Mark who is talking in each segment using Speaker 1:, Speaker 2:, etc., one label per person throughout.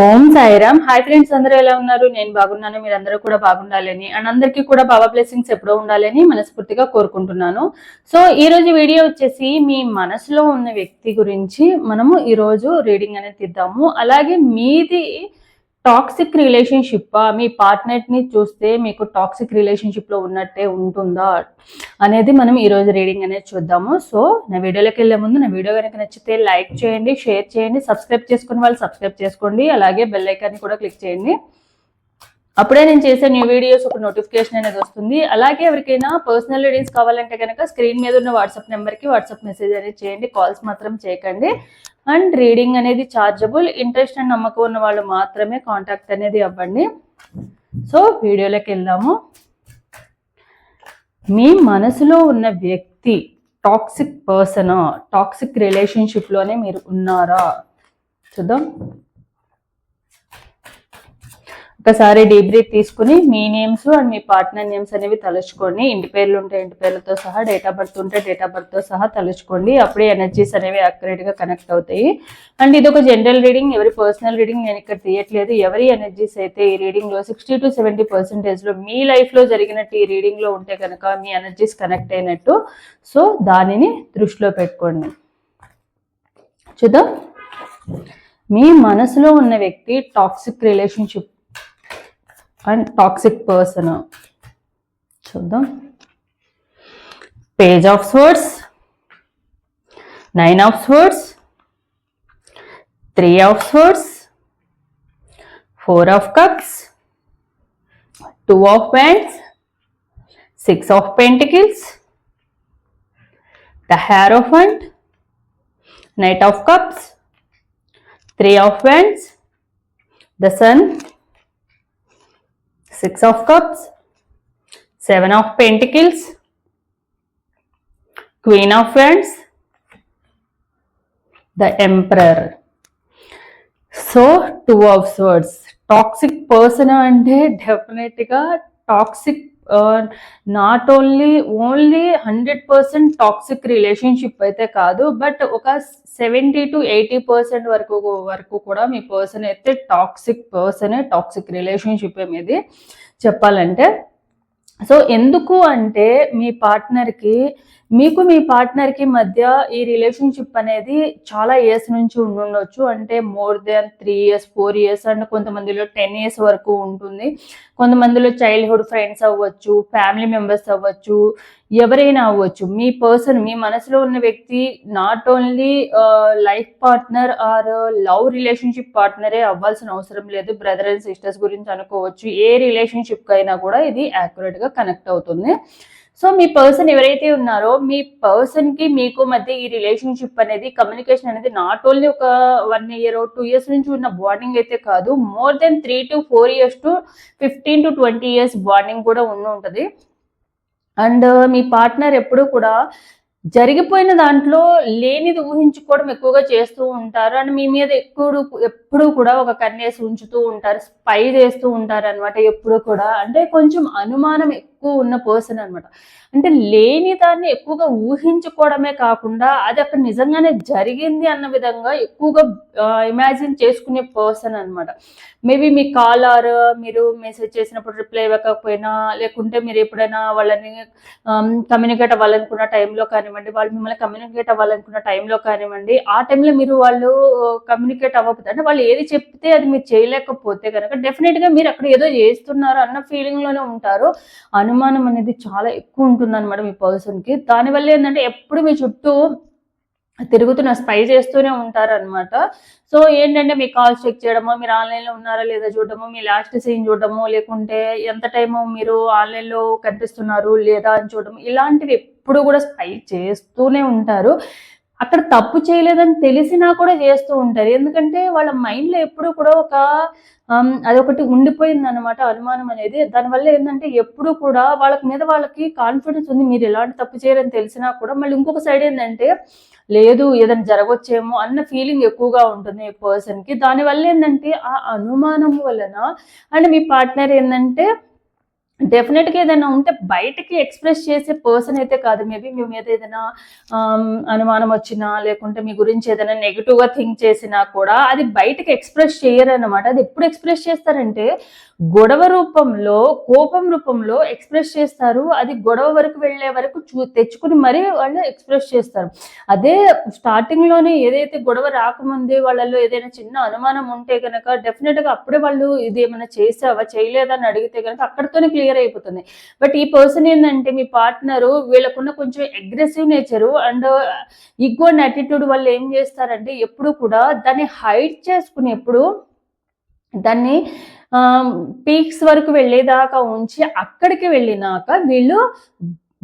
Speaker 1: ఓం Sairam hi friends అందరూ ఎలా ఉన్నారు నేను బాగున్నాను మీరందరూ కూడా బాగుండాలని అండ్ అందరికీ కూడా బాబా బ్లెస్సింగ్స్ ఎప్పుడో ఉండాలని మనస్ఫూర్తిగా కోరుకుంటున్నాను సో ఈ రోజు వీడియో వచ్చేసి మీ మనసులో ఉన్న వ్యక్తి గురించి మనము ఈరోజు రీడింగ్ అనేది తీద్దాము అలాగే మీది టాక్సిక్ రిలేషన్షిప్ మీ పార్ట్నర్ని చూస్తే మీకు టాక్సిక్ రిలేషన్షిప్లో ఉన్నట్టే ఉంటుందా అనేది మనం ఈరోజు రీడింగ్ అనేది చూద్దాము సో నా వీడియోలోకి వెళ్ళే ముందు నా వీడియో కనుక నచ్చితే లైక్ చేయండి షేర్ చేయండి సబ్స్క్రైబ్ చేసుకుని వాళ్ళు సబ్స్క్రైబ్ చేసుకోండి అలాగే బెల్ ఐకాన్ని కూడా క్లిక్ చేయండి అప్పుడే నేను చేసే న్యూ వీడియోస్ ఒక నోటిఫికేషన్ అనేది వస్తుంది అలాగే ఎవరికైనా పర్సనల్ రీడింగ్స్ కావాలంటే కనుక స్క్రీన్ మీద ఉన్న వాట్సాప్ నెంబర్కి వాట్సాప్ మెసేజ్ అనేది చేయండి కాల్స్ మాత్రం చేయకండి అండ్ రీడింగ్ అనేది ఛార్జబుల్ ఇంట్రెస్ట్ అండ్ నమ్మకం ఉన్న వాళ్ళు మాత్రమే కాంటాక్ట్ అనేది అవ్వండి సో వీడియోలోకి వెళ్దాము మీ మనసులో ఉన్న వ్యక్తి టాక్సిక్ పర్సనా టాక్సిక్ రిలేషన్షిప్లోనే మీరు ఉన్నారా చూద్దాం ఒకసారి డీప్ బ్రీత్ తీసుకుని మీ నేమ్స్ అండ్ మీ పార్ట్నర్ నేమ్స్ అనేవి తలుచుకోండి ఇంటి పేర్లు ఉంటే ఇంటి పేర్లతో సహా డేట్ ఆఫ్ బర్త్ ఉంటే డేట్ ఆఫ్ బర్త్తో సహా తలుచుకోండి అప్పుడే ఎనర్జీస్ అనేవి అక్యురేట్గా కనెక్ట్ అవుతాయి అండ్ ఇది ఒక జనరల్ రీడింగ్ ఎవరి పర్సనల్ రీడింగ్ నేను ఇక్కడ తీయట్లేదు ఎవరి ఎనర్జీస్ అయితే ఈ రీడింగ్లో సిక్స్టీ టు సెవెంటీ పర్సెంటేజ్లో మీ లైఫ్లో జరిగినట్టు ఈ రీడింగ్లో ఉంటే కనుక మీ ఎనర్జీస్ కనెక్ట్ అయినట్టు సో దానిని దృష్టిలో పెట్టుకోండి చూద్దాం మీ మనసులో ఉన్న వ్యక్తి toxic relationship and toxic person. Chuddam. Page of Swords, Nine of Swords, Three of Swords, Four of Cups, Two of Wands, Six of Pentacles, the Hierophant, Knight of Cups, Three of Wands, the Sun, six of cups seven of pentacles queen of wands the emperor so two of swords toxic person అంటే డెఫినెట్గా toxic not only only hundred percent toxic relationship అయితే కాదు but ఒక seventy to eighty percent వరకు వరకు కూడా మీ person అయితే టాక్సిక్ పర్సనే టాక్సిక్ రిలేషన్షిప్ మీది చెప్పాలంటే సో ఎందుకు అంటే మీ పార్ట్నర్కి మీకు మీ పార్ట్నర్కి మధ్య ఈ రిలేషన్షిప్ అనేది చాలా ఇయర్స్ నుంచి ఉండుండొచ్చు అంటే more than three years four years and కొంతమందిలో టెన్ ఇయర్స్ వరకు ఉంటుంది కొంతమందిలో చైల్డ్హుడ్ ఫ్రెండ్స్ అవ్వచ్చు ఫ్యామిలీ మెంబర్స్ అవ్వచ్చు ఎవరైనా అవ్వచ్చు మీ పర్సన్ మీ మనసులో ఉన్న వ్యక్తి not only life partner or love relationship పార్ట్నరే అవ్వాల్సిన అవసరం లేదు బ్రదర్ అండ్ సిస్టర్స్ గురించి అనుకోవచ్చు ఏ రిలేషన్షిప్ అయినా కూడా ఇది యాక్యురేట్గా కనెక్ట్ అవుతుంది సో మీ పర్సన్ ఎవరైతే ఉన్నారో మీ పర్సన్కి మీకు మధ్య ఈ రిలేషన్షిప్ అనేది కమ్యూనికేషన్ అనేది నాట్ ఓన్లీ ఒక వన్ ఇయర్ టూ ఇయర్స్ నుంచి ఉన్న బాండింగ్ అయితే కాదు more than three to four years to fifteen to twenty years bonding కూడా ఉండి ఉంటుంది అండ్ uh, మీ పార్ట్నర్ ఎప్పుడు కూడా జరిగిపోయిన దాంట్లో లేనిది ఊహించుకోవడం ఎక్కువగా చేస్తూ ఉంటారు అండ్ మీ మీద ఎప్పుడు ఎప్పుడు కూడా ఒక కన్నేసి ఉంచుతూ ఉంటారు స్పై చేస్తూ ఉంటారు అనమాట ఎప్పుడు కూడా అంటే కొంచెం అనుమానం ఎక్కువ ఉన్న పర్సన్ అనమాట అంటే లేని దాన్ని ఎక్కువగా ఊహించుకోవడమే కాకుండా అది అక్కడ నిజంగానే జరిగింది అన్న విధంగా ఎక్కువగా ఇమాజిన్ చేసుకునే పర్సన్ అనమాట మేబీ మీ కాల్ ఆర్ మీరు మెసేజ్ చేసినప్పుడు రిప్లై ఇవ్వకపోయినా లేకుంటే మీరు ఎప్పుడైనా వాళ్ళని కమ్యూనికేట్ అవ్వాలనుకున్న టైంలో కానివ్వండి వాళ్ళు మిమ్మల్ని కమ్యూనికేట్ అవ్వాలనుకున్న టైంలో కానివ్వండి ఆ టైంలో మీరు వాళ్ళు కమ్యూనికేట్ అవ్వకపోతే అంటే వాళ్ళు ఏది చెప్తే అది మీరు చేయలేకపోతే కనుక డెఫినెట్గా మీరు అక్కడ ఏదో చేస్తున్నారు అన్న ఫీలింగ్లోనే ఉంటారు అను అనుమానం అనేది చాలా ఎక్కువ ఉంటుంది అనమాట మీ పర్సన్కి దానివల్ల ఏంటంటే ఎప్పుడు మీ చుట్టూ తిరుగుతున్న స్పై చేస్తూనే ఉంటారనమాట సో ఏంటంటే మీ కాల్స్ చెక్ చేయడమో మీరు ఆన్లైన్లో ఉన్నారా లేదా చూడడము మీ లాస్ట్ సీన్ చూడడము లేకుంటే ఎంత టైము మీరు ఆన్లైన్లో కనిపిస్తున్నారు లేదా అని చూడడం ఇలాంటివి ఎప్పుడు కూడా స్పై చేస్తూనే ఉంటారు అక్కడ తప్పు చేయలేదని తెలిసినా కూడా చేస్తూ ఉంటారు ఎందుకంటే వాళ్ళ మైండ్లో ఎప్పుడూ కూడా ఒక అదొకటి ఉండిపోయింది అనమాట అనుమానం అనేది దానివల్ల ఏంటంటే ఎప్పుడూ కూడా వాళ్ళకి మీద వాళ్ళకి కాన్ఫిడెన్స్ ఉంది మీరు ఎలాంటి తప్పు చేయాలని తెలిసినా కూడా మళ్ళీ ఇంకొక సైడ్ ఏంటంటే లేదు ఏదైనా జరగొచ్చేమో అన్న ఫీలింగ్ ఎక్కువగా ఉంటుంది పర్సన్కి దానివల్ల ఏంటంటే ఆ అనుమానం వలన అండ్ మీ పార్ట్నర్ ఏంటంటే డెఫినెట్గా ఏదైనా ఉంటే బయటకి ఎక్స్ప్రెస్ చేసే పర్సన్ అయితే కాదు మేబీ మీ మీద ఏదైనా అనుమానం వచ్చినా లేకుంటే మీ గురించి ఏదైనా నెగిటివ్గా థింక్ చేసినా కూడా అది బయటకి ఎక్స్ప్రెస్ చేయరన్నమాట అది ఎప్పుడు ఎక్స్ప్రెస్ చేస్తారంటే గొడవ రూపంలో కోపం రూపంలో ఎక్స్ప్రెస్ చేస్తారు అది గొడవ వరకు వెళ్ళే వరకు చూ తెచ్చుకుని మరీ వాళ్ళు ఎక్స్ప్రెస్ చేస్తారు అదే స్టార్టింగ్లోనే ఏదైతే గొడవ రాకముందే వాళ్ళలో ఏదైనా చిన్న అనుమానం ఉంటే కనుక డెఫినెట్గా అప్పుడే వాళ్ళు ఇది ఏమైనా చేసావా చేయలేదా అని అడిగితే కనుక అక్కడితోనే క్లియర్ క్లియర్ అయిపోతుంది బట్ ఈ పర్సన్ ఏంటంటే మీ పార్ట్నరు వీళ్ళకున్న కొంచెం aggressive nature and ego attitude వల్ల ఏం చేస్తారంటే ఎప్పుడు కూడా దాన్ని హైడ్ చేసుకునేప్పుడు దాన్ని పీక్స్ um, వరకు వెళ్ళేదాకా ఉంచి అక్కడికి వెళ్ళినాక వీళ్ళు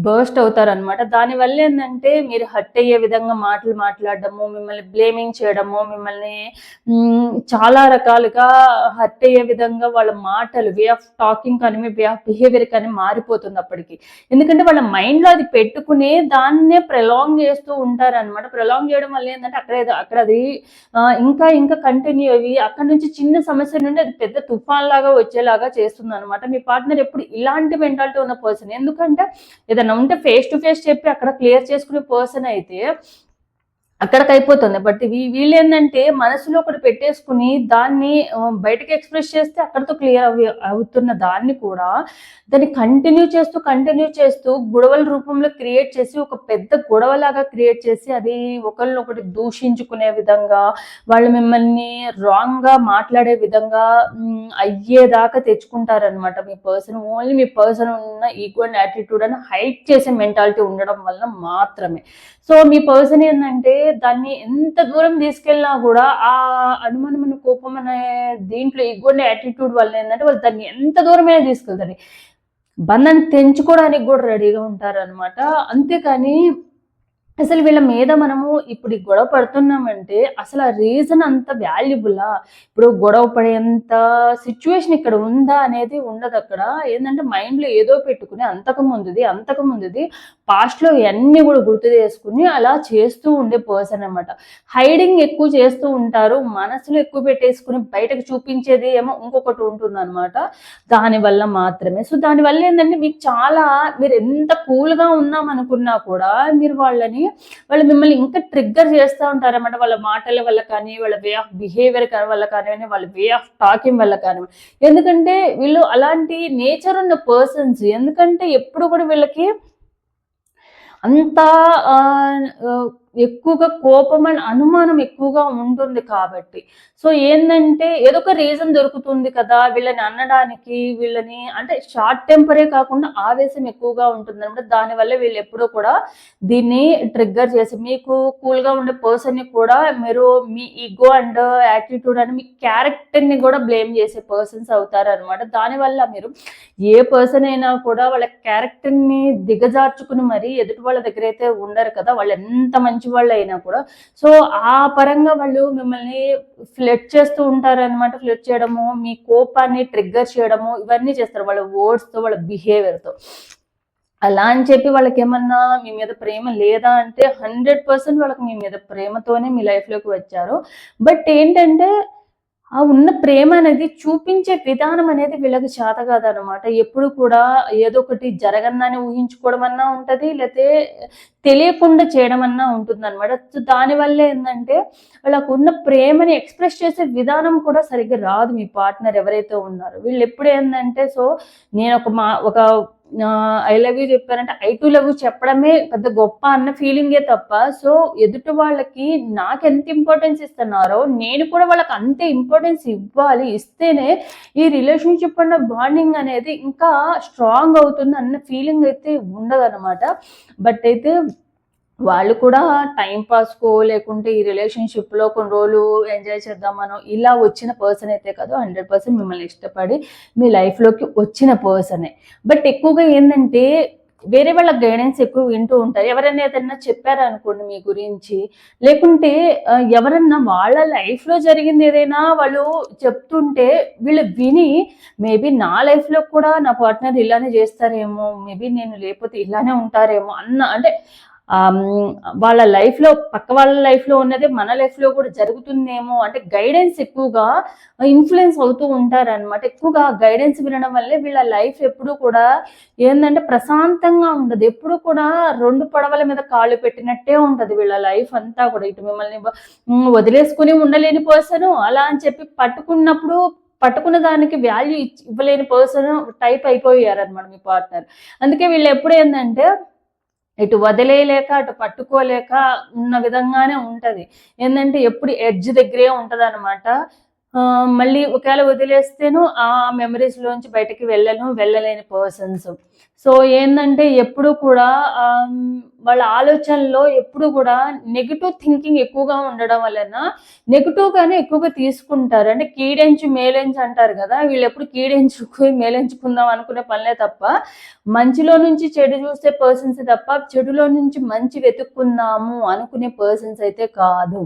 Speaker 1: బర్స్ట్ అవుతారనమాట దానివల్ల ఏంటంటే మీరు హర్ట్ అయ్యే విధంగా మాటలు మాట్లాడడము మిమ్మల్ని బ్లేమింగ్ చేయడము మిమ్మల్ని చాలా రకాలుగా హర్ట్ అయ్యే విధంగా వాళ్ళ మాటలు వే ఆఫ్ టాకింగ్ కానీ మీ వే ఆఫ్ బిహేవియర్ కానీ మారిపోతుంది అప్పటికి ఎందుకంటే వాళ్ళ మైండ్లో అది పెట్టుకునే దాన్నే ప్రొలాంగ్ చేస్తూ ఉంటారనమాట ప్రొలాంగ్ చేయడం వల్ల ఏంటంటే అక్కడ అక్కడ అది ఇంకా ఇంకా కంటిన్యూ అయ్యి అక్కడ నుంచి చిన్న సమస్య నుండి అది పెద్ద తుఫాన్ లాగా వచ్చేలాగా చేస్తుంది అనమాట మీ పార్ట్నర్ ఎప్పుడు ఇలాంటి మెంటాలిటీ ఉన్న పర్సన్ ఎందుకంటే ఏదైనా ఏదైనా ఉంటే ఫేస్ టు ఫేస్ చెప్పి అక్కడ క్లియర్ చేసుకునే పర్సన్ అయితే అక్కడికి అయిపోతుంది బట్ వీళ్ళు ఏంటంటే మనసులో ఒకటి పెట్టేసుకుని దాన్ని బయటకు ఎక్స్ప్రెస్ చేస్తే అక్కడతో క్లియర్ అవి అవుతున్న దాన్ని కూడా దాన్ని కంటిన్యూ చేస్తూ కంటిన్యూ చేస్తూ గొడవల రూపంలో క్రియేట్ చేసి ఒక పెద్ద గొడవలాగా క్రియేట్ చేసి అది ఒకరినొకటి దూషించుకునే విధంగా వాళ్ళు మిమ్మల్ని రాంగ్గా మాట్లాడే విధంగా అయ్యేదాకా తెచ్చుకుంటారనమాట మీ పర్సన్ ఓన్లీ మీ పర్సన్ ఉన్న ఈక్వల్ యాటిట్యూడ్ అని హైట్ చేసే మెంటాలిటీ ఉండడం వల్ల మాత్రమే సో మీ పర్సన్ ఏంటంటే దాన్ని ఎంత దూరం తీసుకెళ్ళినా కూడా ఆ అనుమానమైన కోపం అనే దీంట్లో ఇగ్గొనే యాటిట్యూడ్ వల్ల ఏంటంటే వాళ్ళు దాన్ని ఎంత దూరమైనా తీసుకెళ్తారు బంధాన్ని తెంచుకోవడానికి కూడా రెడీగా ఉంటారు అనమాట అంతేకాని అసలు వీళ్ళ మీద మనము ఇప్పుడు గొడవ పడుతున్నామంటే అసలు ఆ రీజన్ అంత వాల్యుబులా ఇప్పుడు గొడవ పడేంత సిచ్యువేషన్ ఇక్కడ ఉందా అనేది ఉండదు అక్కడ ఏంటంటే మైండ్లో ఏదో పెట్టుకుని అంతకు ముందుది అంతకు ముందుది పాస్ట్లో ఇవన్నీ కూడా గుర్తు చేసుకుని అలా చేస్తూ ఉండే పర్సన్ అనమాట హైడింగ్ ఎక్కువ చేస్తూ ఉంటారు మనసులో ఎక్కువ పెట్టేసుకుని బయటకు చూపించేది ఏమో ఇంకొకటి ఉంటుంది అనమాట దానివల్ల మాత్రమే సో దానివల్ల ఏంటంటే మీకు చాలా మీరు ఎంత కూల్గా అనుకున్నా కూడా మీరు వాళ్ళని వాళ్ళు మిమ్మల్ని ఇంకా ట్రిగ్గర్ చేస్తూ ఉంటారన్నమాట వాళ్ళ మాటల వల్ల కానీ వాళ్ళ వే ఆఫ్ బిహేవియర్ వల్ల కానివ్వండి వాళ్ళ వే ఆఫ్ టాకింగ్ వల్ల కానివ్వండి ఎందుకంటే వీళ్ళు అలాంటి నేచర్ ఉన్న పర్సన్స్ ఎందుకంటే ఎప్పుడు కూడా వీళ్ళకి అంతా ఎక్కువగా కోపం అండ్ అనుమానం ఎక్కువగా ఉంటుంది కాబట్టి సో ఏంటంటే ఏదో ఒక రీజన్ దొరుకుతుంది కదా వీళ్ళని అనడానికి వీళ్ళని అంటే షార్ట్ టెంపరే కాకుండా ఆవేశం ఎక్కువగా ఉంటుంది అనమాట దానివల్ల వీళ్ళు ఎప్పుడూ కూడా దీన్ని ట్రిగ్గర్ చేసి మీకు కూల్గా ఉండే పర్సన్ని కూడా మీరు మీ ఈగో అండ్ యాటిట్యూడ్ అండ్ మీ క్యారెక్టర్ని కూడా బ్లేమ్ చేసే పర్సన్స్ అవుతారు అనమాట దానివల్ల మీరు ఏ పర్సన్ అయినా కూడా వాళ్ళ క్యారెక్టర్ని దిగజార్చుకుని మరీ ఎదుటి వాళ్ళ దగ్గర అయితే ఉండరు కదా వాళ్ళు ఎంత మంచి మంచి వాళ్ళు అయినా కూడా సో ఆ పరంగా వాళ్ళు మిమ్మల్ని ఫ్లెట్ చేస్తూ ఉంటారు అనమాట ఫ్లెట్ చేయడము మీ కోపాన్ని ట్రిగ్గర్ చేయడము ఇవన్నీ చేస్తారు వాళ్ళ వర్డ్స్తో వాళ్ళ బిహేవియర్తో అలా అని చెప్పి వాళ్ళకి ఏమన్నా మీ మీద ప్రేమ లేదా అంటే హండ్రెడ్ పర్సెంట్ వాళ్ళకి మీ మీద ప్రేమతోనే మీ లైఫ్లోకి వచ్చారు బట్ ఏంటంటే ఆ ఉన్న ప్రేమ అనేది చూపించే విధానం అనేది వీళ్ళకి చేత కాదనమాట ఎప్పుడు కూడా ఏదో ఒకటి జరగందని ఊహించుకోవడం అన్నా ఉంటుంది లేకపోతే తెలియకుండా చేయడం అన్నా ఉంటుంది అనమాట దానివల్ల ఏంటంటే వాళ్ళకు ఉన్న ప్రేమని ఎక్స్ప్రెస్ చేసే విధానం కూడా సరిగ్గా రాదు మీ పార్ట్నర్ ఎవరైతే ఉన్నారో వీళ్ళు ఎప్పుడు ఏంటంటే సో నేను ఒక మా ఒక ఐ లవ్ యూ చెప్పారంటే ఐ టు లవ్ యూ చెప్పడమే పెద్ద గొప్ప అన్న ఫీలింగే తప్ప సో ఎదుటి వాళ్ళకి నాకు ఎంత ఇంపార్టెన్స్ ఇస్తున్నారో నేను కూడా వాళ్ళకి అంతే ఇంపార్టెన్స్ ఇవ్వాలి ఇస్తేనే ఈ రిలేషన్షిప్ అన్న బాండింగ్ అనేది ఇంకా స్ట్రాంగ్ అవుతుంది అన్న ఫీలింగ్ అయితే ఉండదు అనమాట బట్ అయితే వాళ్ళు కూడా టైం పాస్కో లేకుంటే ఈ రిలేషన్షిప్లో కొన్ని రోజులు ఎంజాయ్ చేద్దామను ఇలా వచ్చిన పర్సన్ అయితే కదా హండ్రెడ్ పర్సెంట్ మిమ్మల్ని ఇష్టపడి మీ లైఫ్లోకి వచ్చిన పర్సనే బట్ ఎక్కువగా ఏంటంటే వేరే వాళ్ళ గైడెన్స్ ఎక్కువ వింటూ ఉంటారు ఎవరైనా ఏదైనా చెప్పారనుకోండి మీ గురించి లేకుంటే ఎవరన్నా వాళ్ళ లైఫ్లో జరిగింది ఏదైనా వాళ్ళు చెప్తుంటే వీళ్ళు విని మేబీ నా లైఫ్లో కూడా నా పార్ట్నర్ ఇలానే చేస్తారేమో మేబీ నేను లేకపోతే ఇలానే ఉంటారేమో అన్న అంటే వాళ్ళ లైఫ్లో పక్క వాళ్ళ లైఫ్లో ఉన్నదే మన లైఫ్లో కూడా జరుగుతుందేమో అంటే గైడెన్స్ ఎక్కువగా ఇన్ఫ్లుయెన్స్ అవుతూ ఉంటారనమాట ఎక్కువగా గైడెన్స్ వినడం వల్లే వీళ్ళ లైఫ్ ఎప్పుడూ కూడా ఏంటంటే ప్రశాంతంగా ఉండదు ఎప్పుడు కూడా రెండు పడవల మీద కాళ్ళు పెట్టినట్టే ఉంటుంది వీళ్ళ లైఫ్ అంతా కూడా ఇటు మిమ్మల్ని వదిలేసుకుని ఉండలేని పర్సను అలా అని చెప్పి పట్టుకున్నప్పుడు పట్టుకున్న దానికి వాల్యూ ఇవ్వలేని పర్సన్ టైప్ అయిపోయారనమాట మీ పార్ట్నర్ అందుకే వీళ్ళు ఎప్పుడు ఏంటంటే ఇటు వదిలేయలేక అటు పట్టుకోలేక ఉన్న విధంగానే ఉంటుంది ఏంటంటే ఎప్పుడు ఎడ్జ్ దగ్గరే ఉంటుంది అనమాట మళ్ళీ ఒకవేళ వదిలేస్తేను ఆ మెమరీస్లోంచి బయటకి వెళ్ళను వెళ్ళలేని పర్సన్స్ సో ఏంటంటే ఎప్పుడు కూడా వాళ్ళ ఆలోచనలో ఎప్పుడు కూడా నెగిటివ్ థింకింగ్ ఎక్కువగా ఉండడం వలన నెగిటివ్గానే ఎక్కువగా తీసుకుంటారు అంటే కీడెంచు మేలెంచు అంటారు కదా వీళ్ళు ఎప్పుడు కీడెంచుకు మేలెంచుకుందాం అనుకునే పనులే తప్ప మంచిలో నుంచి చెడు చూసే పర్సన్స్ తప్ప చెడులో నుంచి మంచి వెతుక్కుందాము అనుకునే పర్సన్స్ అయితే కాదు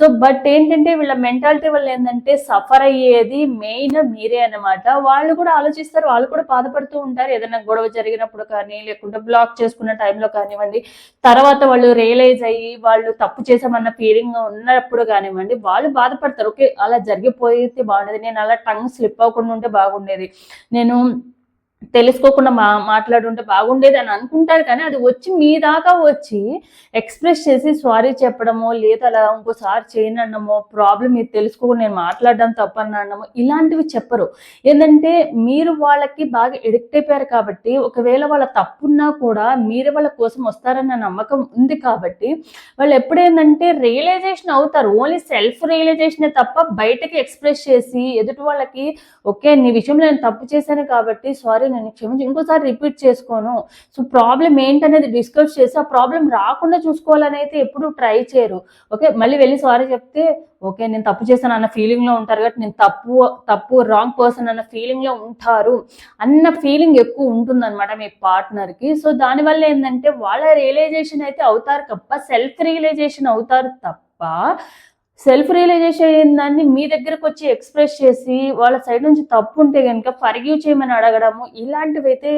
Speaker 1: సో బట్ ఏంటంటే వీళ్ళ మెంటాలిటీ వల్ల ఏంటంటే సఫర్ అయ్యేది మెయిన్ మీరే అనమాట వాళ్ళు కూడా ఆలోచిస్తారు వాళ్ళు కూడా బాధపడుతూ ఉంటారు ఏదైనా గొడవ జరిగినప్పుడు కానీ లేకుంటే బ్లాక్ చేసుకున్న టైంలో కానివ్వండి తర్వాత వాళ్ళు రియలైజ్ అయ్యి వాళ్ళు తప్పు చేసామన్న ఫీలింగ్ ఉన్నప్పుడు కానివ్వండి వాళ్ళు బాధపడతారు ఓకే అలా జరిగిపోయితే బాగుండేది నేను అలా టంగ్ స్లిప్ అవ్వకుండా ఉంటే బాగుండేది నేను తెలుసుకోకుండా మా మాట్లాడుంటే బాగుండేది అని అనుకుంటారు కానీ అది వచ్చి మీ దాకా వచ్చి ఎక్స్ప్రెస్ చేసి సారీ చెప్పడమో లేదా అలా ఇంకోసారి చేయనడమో ప్రాబ్లం ఇది తెలుసుకోకుండా నేను మాట్లాడడం తప్పనడమో ఇలాంటివి చెప్పరు ఏంటంటే మీరు వాళ్ళకి బాగా ఎడిక్ట్ అయిపోయారు కాబట్టి ఒకవేళ వాళ్ళ తప్పున్నా కూడా మీరు వాళ్ళ కోసం వస్తారన్న నమ్మకం ఉంది కాబట్టి వాళ్ళు ఎప్పుడేందంటే రియలైజేషన్ అవుతారు ఓన్లీ సెల్ఫ్ రియలైజేషనే తప్ప బయటకి ఎక్స్ప్రెస్ చేసి ఎదుటి వాళ్ళకి ఓకే నీ విషయంలో నేను తప్పు చేశాను కాబట్టి సారీ నేను క్షమించి ఇంకోసారి రిపీట్ చేసుకోను సో ప్రాబ్లం ఏంటనేది డిస్కస్ చేసి ఆ ప్రాబ్లం రాకుండా చూసుకోవాలని అయితే ఎప్పుడు ట్రై చేయరు ఓకే మళ్ళీ వెళ్ళి సారీ చెప్తే ఓకే నేను తప్పు చేశాను అన్న ఫీలింగ్ లో ఉంటారు కాబట్టి నేను తప్పు తప్పు రాంగ్ పర్సన్ అన్న ఫీలింగ్ లో ఉంటారు అన్న ఫీలింగ్ ఎక్కువ ఉంటుందన్నమాట మీ పార్ట్నర్ కి సో దానివల్ల ఏంటంటే వాళ్ళ రియలైజేషన్ అయితే అవుతారు తప్ప సెల్ఫ్ రియలైజేషన్ అవుతారు తప్ప సెల్ఫ్ రియలైజేషన్ అయిన దాన్ని మీ దగ్గరకు వచ్చి ఎక్స్ప్రెస్ చేసి వాళ్ళ సైడ్ నుంచి తప్పు ఉంటే కనుక ఫర్గ్యూ చేయమని అడగడము ఇలాంటివి అయితే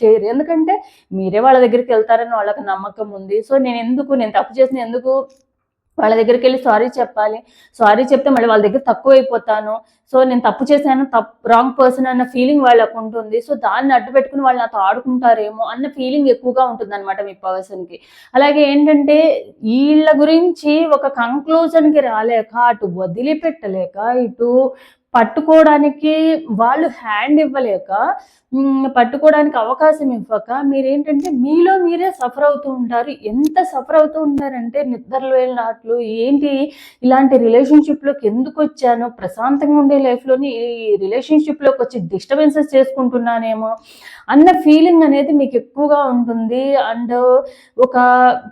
Speaker 1: చేయరు ఎందుకంటే మీరే వాళ్ళ దగ్గరికి వెళ్తారని వాళ్ళకి నమ్మకం ఉంది సో నేను ఎందుకు నేను తప్పు చేసిన ఎందుకు వాళ్ళ దగ్గరికి వెళ్ళి సారీ చెప్పాలి సారీ చెప్తే మళ్ళీ వాళ్ళ దగ్గర తక్కువ అయిపోతాను సో నేను తప్పు చేశాను తప్పు రాంగ్ పర్సన్ అన్న ఫీలింగ్ వాళ్ళకు ఉంటుంది సో దాన్ని అడ్డు పెట్టుకుని వాళ్ళు నాతో ఆడుకుంటారేమో అన్న ఫీలింగ్ ఎక్కువగా ఉంటుంది అనమాట మీ పర్సన్కి అలాగే ఏంటంటే వీళ్ళ గురించి ఒక కంక్లూజన్కి రాలేక అటు వదిలిపెట్టలేక ఇటు పట్టుకోవడానికి వాళ్ళు హ్యాండ్ ఇవ్వలేక పట్టుకోవడానికి అవకాశం ఇవ్వక మీరేంటంటే మీలో మీరే సఫర్ అవుతూ ఉంటారు ఎంత సఫర్ అవుతూ ఉంటారంటే నిద్రలు వెళ్ళినట్లు ఏంటి ఇలాంటి రిలేషన్షిప్లోకి ఎందుకు వచ్చాను ప్రశాంతంగా ఉండే లైఫ్లోని ఈ రిలేషన్షిప్లోకి వచ్చి డిస్టర్బెన్సెస్ చేసుకుంటున్నానేమో అన్న ఫీలింగ్ అనేది మీకు ఎక్కువగా ఉంటుంది అండ్ ఒక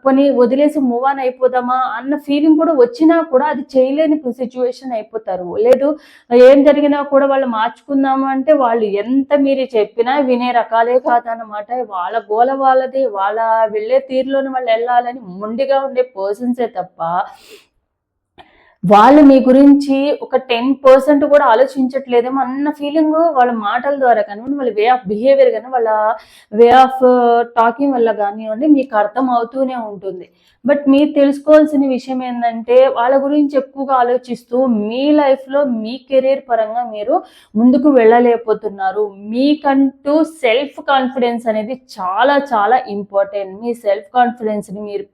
Speaker 1: పని వదిలేసి మూవ్ ఆన్ అయిపోదామా అన్న ఫీలింగ్ కూడా వచ్చినా కూడా అది చేయలేని సిచ్యువేషన్ అయిపోతారు లేదు ఏం జరిగినా కూడా వాళ్ళు మార్చుకుందాము అంటే వాళ్ళు ఎంత మీరు చెప్పి చెప్పినా వినే రకాలే కాదనమాట వాళ్ళ గోల వాళ్ళది వాళ్ళ వెళ్ళే తీరులోని వాళ్ళు వెళ్ళాలని ముండిగా ఉండే పర్సన్సే తప్ప వాళ్ళు మీ గురించి ఒక టెన్ పర్సెంట్ కూడా ఆలోచించట్లేదేమో అన్న ఫీలింగ్ వాళ్ళ మాటల ద్వారా కానివ్వండి వాళ్ళ వే ఆఫ్ బిహేవియర్ కానీ వాళ్ళ వే ఆఫ్ టాకింగ్ వల్ల కానివ్వండి మీకు అర్థం అవుతూనే ఉంటుంది బట్ మీరు తెలుసుకోవాల్సిన విషయం ఏంటంటే వాళ్ళ గురించి ఎక్కువగా ఆలోచిస్తూ మీ లైఫ్లో మీ కెరీర్ పరంగా మీరు ముందుకు వెళ్ళలేకపోతున్నారు మీకంటూ సెల్ఫ్ కాన్ఫిడెన్స్ అనేది చాలా చాలా ఇంపార్టెంట్ మీ సెల్ఫ్ కాన్ఫిడెన్స్ని మీరు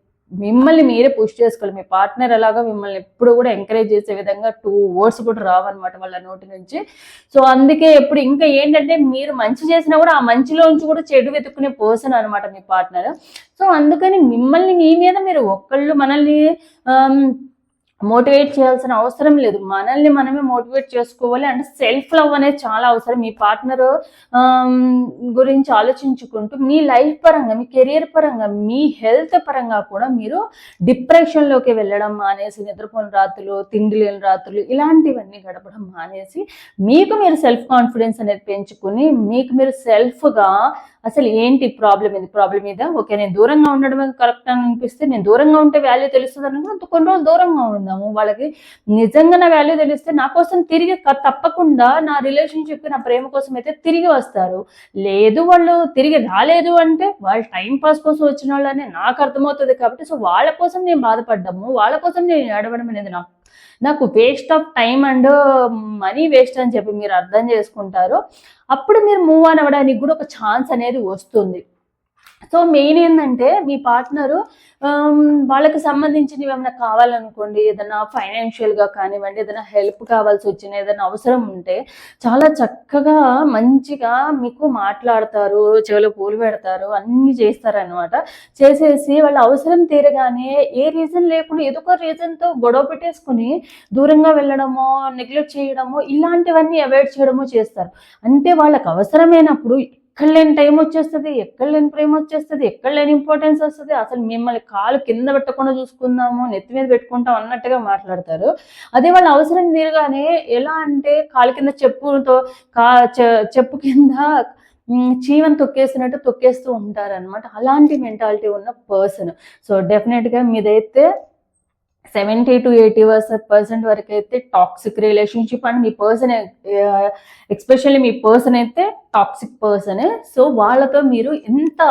Speaker 1: మిమ్మల్ని మీరే పుష్ చేసుకోవాలి మీ పార్ట్నర్ అలాగా మిమ్మల్ని ఎప్పుడు కూడా ఎంకరేజ్ చేసే విధంగా టూ వర్డ్స్ కూడా రావన్నమాట వాళ్ళ నోటి నుంచి సో అందుకే ఎప్పుడు ఇంకా ఏంటంటే మీరు మంచి చేసినా కూడా ఆ మంచిలోంచి కూడా చెడు వెతుక్కునే పర్సన్ అనమాట మీ పార్ట్నర్ సో అందుకని మిమ్మల్ని మీ మీద మీరు ఒక్కళ్ళు మనల్ని మోటివేట్ చేయాల్సిన అవసరం లేదు మనల్ని మనమే మోటివేట్ చేసుకోవాలి అంటే సెల్ఫ్ లవ్ అనేది చాలా అవసరం మీ పార్ట్నర్ గురించి ఆలోచించుకుంటూ మీ లైఫ్ పరంగా మీ కెరియర్ పరంగా మీ హెల్త్ పరంగా కూడా మీరు డిప్రెషన్లోకి వెళ్ళడం మానేసి నిద్రపోని రాత్రులు తిండి లేని రాత్రులు ఇలాంటివన్నీ గడపడం మానేసి మీకు మీరు సెల్ఫ్ కాన్ఫిడెన్స్ అనేది పెంచుకుని మీకు మీరు సెల్ఫ్గా అసలు ఏంటి ప్రాబ్లం ఇది ప్రాబ్లం మీద ఓకే నేను దూరంగా ఉండడం కరెక్ట్ అని అనిపిస్తే నేను దూరంగా ఉంటే వాల్యూ తెలుస్తుంది అనుకో అంత కొన్ని రోజులు దూరంగా ఉందాము వాళ్ళకి నిజంగా నా వాల్యూ తెలిస్తే నా కోసం తిరిగి తప్పకుండా నా రిలేషన్షిప్ నా ప్రేమ కోసం అయితే తిరిగి వస్తారు లేదు వాళ్ళు తిరిగి రాలేదు అంటే వాళ్ళు టైం పాస్ కోసం వచ్చిన అనే నాకు అర్థమవుతుంది కాబట్టి సో వాళ్ళ కోసం నేను బాధపడ్డాము వాళ్ళ కోసం నేను ఏడవడం అనేది నాకు నాకు waste of time and money waste అని చెప్పి మీరు అర్థం చేసుకుంటారు అప్పుడు మీరు మూవ్ ఆన్ అవ్వడానికి కూడా ఒక ఛాన్స్ అనేది వస్తుంది సో మెయిన్ ఏంటంటే మీ పార్ట్నరు వాళ్ళకి సంబంధించినవి ఏమైనా కావాలనుకోండి ఏదైనా ఫైనాన్షియల్గా కానివ్వండి ఏదైనా హెల్ప్ కావాల్సి వచ్చిన ఏదైనా అవసరం ఉంటే చాలా చక్కగా మంచిగా మీకు మాట్లాడతారు చెవిలో పూలు పెడతారు అన్నీ చేస్తారనమాట చేసేసి వాళ్ళ అవసరం తీరగానే ఏ రీజన్ లేకుండా ఏదో ఒక రీజన్తో గొడవ పెట్టేసుకుని దూరంగా వెళ్ళడమో నెగ్లెక్ట్ చేయడమో ఇలాంటివన్నీ అవాయిడ్ చేయడమో చేస్తారు అంటే వాళ్ళకి అవసరమైనప్పుడు ఎక్కడ లేని టైం వచ్చేస్తుంది ఎక్కడ లేని ప్రేమ వచ్చేస్తుంది ఎక్కడ లేని ఇంపార్టెన్స్ వస్తుంది అసలు మిమ్మల్ని కాలు కింద పెట్టకుండా చూసుకుందాము నెత్తి మీద పెట్టుకుంటాం అన్నట్టుగా మాట్లాడతారు అదే వాళ్ళ అవసరం తీరుగానే ఎలా అంటే కాలు కింద చెప్పుతో కా చెప్పు కింద చీవన్ తొక్కేస్తున్నట్టు తొక్కేస్తూ ఉంటారనమాట అలాంటి మెంటాలిటీ ఉన్న పర్సన్ సో డెఫినెట్గా మీదైతే సెవెంటీ టు ఎయిటీ పర్సెంట్ వరకు అయితే టాక్సిక్ రిలేషన్షిప్ అండ్ మీ పర్సన్ ఎక్స్పెషల్లీ uh, మీ పర్సన్ అయితే టాక్సిక్ పర్సనే సో వాళ్ళతో మీరు ఎంత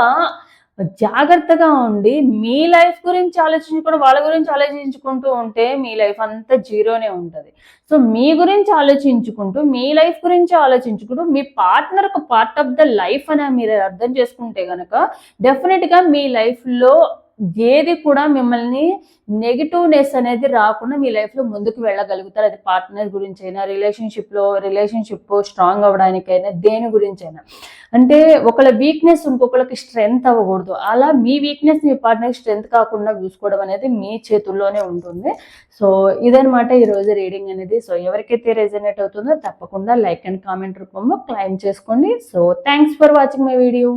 Speaker 1: జాగ్రత్తగా ఉండి మీ లైఫ్ గురించి ఆలోచించుకుంటూ వాళ్ళ గురించి ఆలోచించుకుంటూ ఉంటే మీ లైఫ్ అంతా జీరోనే ఉంటుంది సో మీ గురించి ఆలోచించుకుంటూ మీ లైఫ్ గురించి ఆలోచించుకుంటూ మీ పార్ట్నర్ ఒక పార్ట్ ఆఫ్ ద లైఫ్ అని మీరు అర్థం చేసుకుంటే కనుక డెఫినెట్గా మీ లైఫ్లో ఏది కూడా మిమ్మల్ని నెగిటివ్నెస్ అనేది రాకుండా మీ లైఫ్లో ముందుకు వెళ్ళగలుగుతారు అది పార్ట్నర్ గురించి అయినా రిలేషన్షిప్లో రిలేషన్షిప్ స్ట్రాంగ్ అవ్వడానికైనా దేని గురించైనా అంటే ఒకళ్ళ వీక్నెస్ ఇంకొకళ్ళకి స్ట్రెంగ్త్ అవ్వకూడదు అలా మీ వీక్నెస్ మీ పార్ట్నర్ స్ట్రెంగ్త్ కాకుండా చూసుకోవడం అనేది మీ చేతుల్లోనే ఉంటుంది సో ఇదనమాట ఈరోజు రీడింగ్ అనేది సో ఎవరికైతే రెజనేట్ అవుతుందో తప్పకుండా లైక్ అండ్ కామెంట్ రూపంలో క్లైమ్ చేసుకోండి so thanks for watching my video